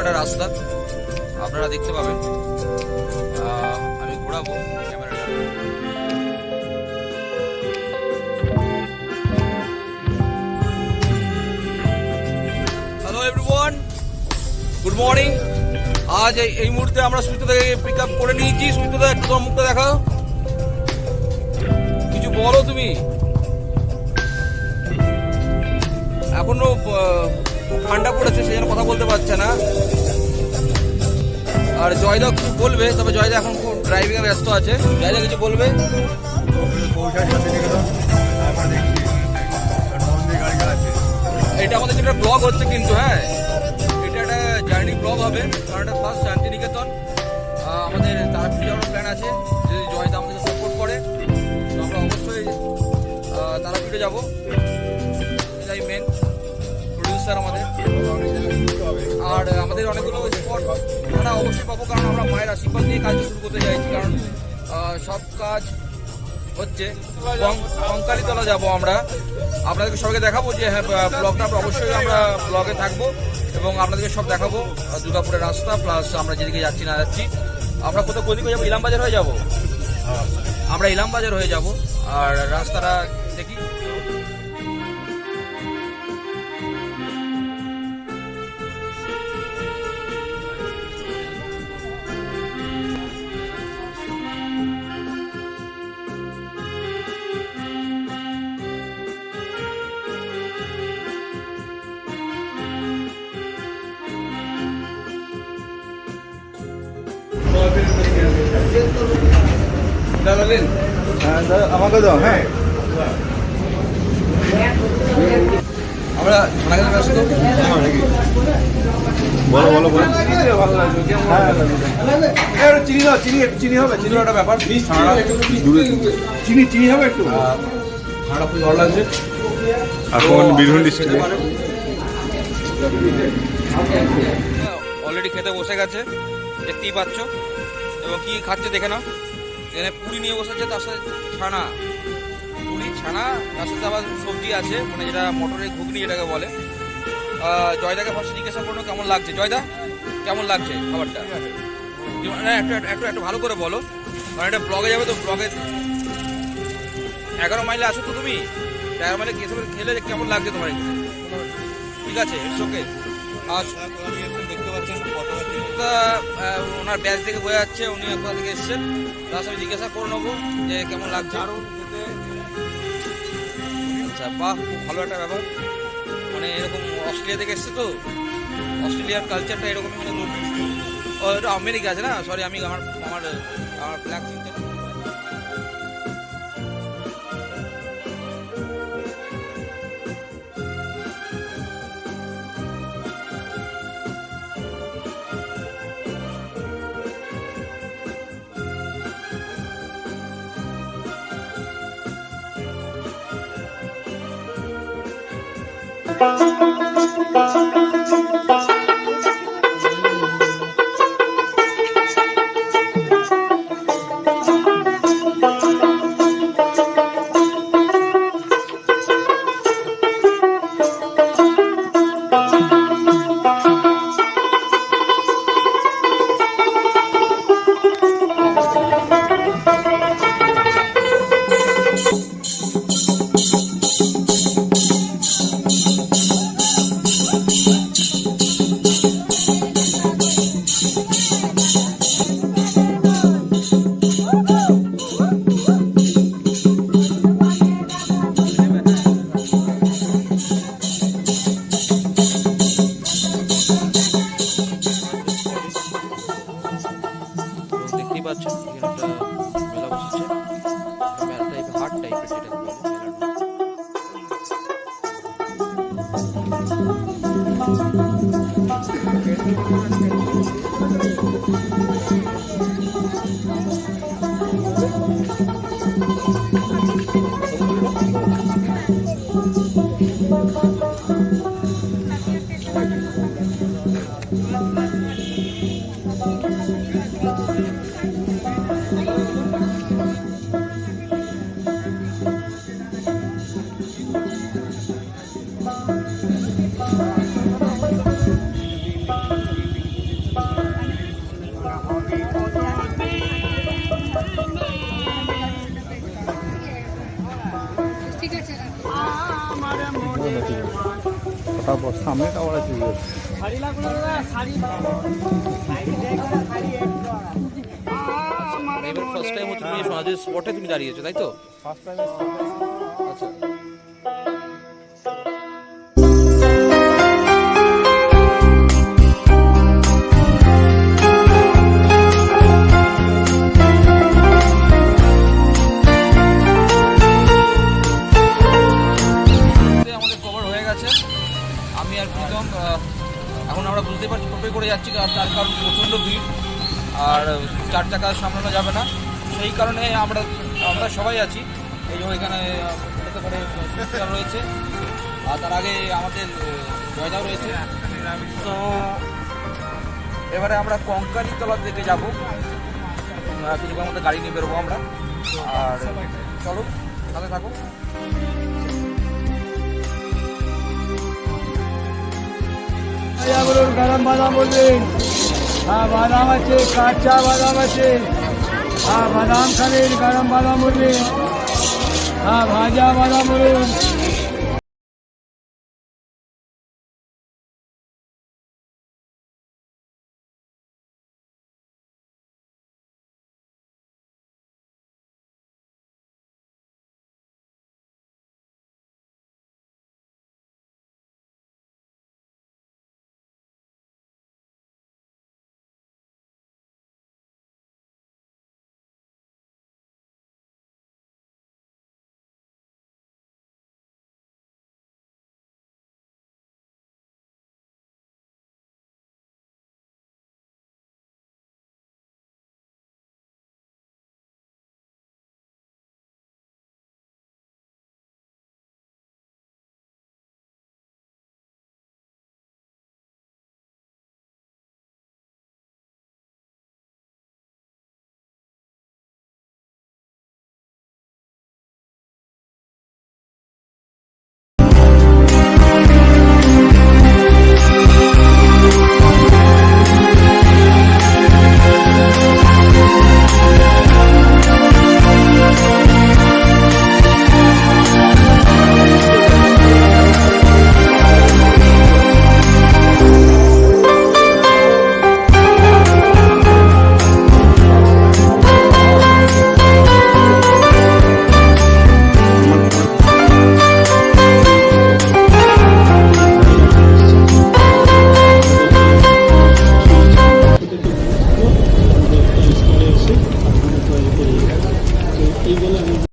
একটা রাস্তা। আপনারা দেখতে পাবেন। আমি ঘোরাবো গুড মর্নিং আজ এই- মুহূর্তে আমরা সুমিতদাকে পিক আপ করে নিয়েছি। সুমিতদা একটু তোমার মুখটা দেখাও। কিছু বলো তুমি। এখনও ঠান্ডা পড়েছে সেই জন্য কথা বলতে পারছে না। আর জয়দা কিছু বলবে, তবে জয়দা এখন খুব ড্রাইভিং এ ব্যস্ত আছে। জয়দা কিছু বলবে? এটা আমাদের যেটা ব্লগ হচ্ছে কিন্তু হ্যাঁ। এটা একটা জার্নি ব্লগ হবে, কারণ এটা ফার্স্ট শান্তিনিকেতন। আমাদের তারাপীঠ যাওয়ার প্ল্যান আছে, যদি জয়দা আমাদের সাপোর্ট করে, তো আমরা অবশ্যই তারাপীঠে যাব। প্রডিউসার আমাদের। আর আমাদের অনেকগুলো স্পট আমরা অবশ্যই পাবো, কারণ আমরা মায়ের আশীর্বাদ নিয়ে কাজ শুরু করতে চাইছি, কারণ সব কাজ হচ্ছে। কঙ্কালি তলা যাব আমরা। আপনাদেরকে সবাইকে দেখাবো যে হ্যাঁ ব্লগটা অবশ্যই আমরা ব্লগে থাকব এবং আপনাদেরকে সব দেখাবো দুর্গাপুরের রাস্তা প্লাস আমরা যেদিকে যাচ্ছি, না যাচ্ছি। আমরা কোথাও কোদিকে যাব? ইলাম বাজার হয়ে যাব? আমরা ইলামবাজার হয়ে যাব। আর রাস্তাটা দেখি। আমাকে দাও হ্যাঁ। আমরা সোনাগাছি ব্যস্ত বলো বলো বলো। হ্যাঁ, একটু চিনি দাও চিনি চিনি হবে চিনি একটা ব্যাপার। চিনি চিনি হবে একটু? খুবই ভালো লাগছে। এখন বীরভূম ডিস্ট্রিক্টে অলরেডি খেতে বসে গেছে। দেখতেই পাচ্ছ। এবং কি খাচ্ছে দেখে নাও। এখানে পুরি নিয়ে বসেছে, তার সাথে ছানা। পুরি, ছানা, তার সাথে আবার সবজি আছে মানে যেটা মটরের ঘুগনি যেটাকে বলে। জয়দাকে ফার্স্ট জিজ্ঞাসা করল, কেমন লাগছে? জয়দা, কেমন লাগছে খাবারটা? একটু, একটু- একটু ভালো করে বলো। কারণ এটা ব্লগে যাবে তো, ব্লগে এগারো মাইলে আসো তো তুমি? এগারো মাইলে খেলে কেমন লাগছে তোমার ঠিক আছে ইটস ওকে ওনার ব্যাচ থেকে বোঝা যাচ্ছে উনি কোথা থেকে এসেছেন। তার সাথে জিজ্ঞাসা করে নেব যে কেমন লাগছে। আচ্ছা বাহ ভালো একটা ব্যাপার। মানে এরকম অস্ট্রেলিয়া থেকে এসছে তো। অস্ট্রেলিয়ার কালচারটা এরকমই মানে ও এটা আমেরিকা আছে না? সরি আমি আমার আমার আমার ব্ল্যাক চিন্তা Thank you. ফটাফট সামনে আছে। এবার ফার্স্ট টাইম হচ্ছে তুমি স্পটে তুমি দাঁড়িয়েছো তাই তো? আচ্ছা আর তার কারণ প্রচণ্ড ভিড়, আর চার চাকা সামলানো যাবে না। সেই কারণে আমরা আমরা সবাই আছি। এই যে এখানে রয়েছে, আর তার আগে আমাদের জয়দাও রয়েছে। তো এবারে আমরা কঙ্কালি তলার দিকে যাব। কিছুক্ষণ মধ্যে গাড়ি নিয়ে বেরোবো আমরা। আর চলো, সাথে থাকো। याबरोबर गरम बदाम होते हा बदामाचे काच्या बदामाचे. हा बदाम खाली गरम बदाम होते हा भाज्या बदाम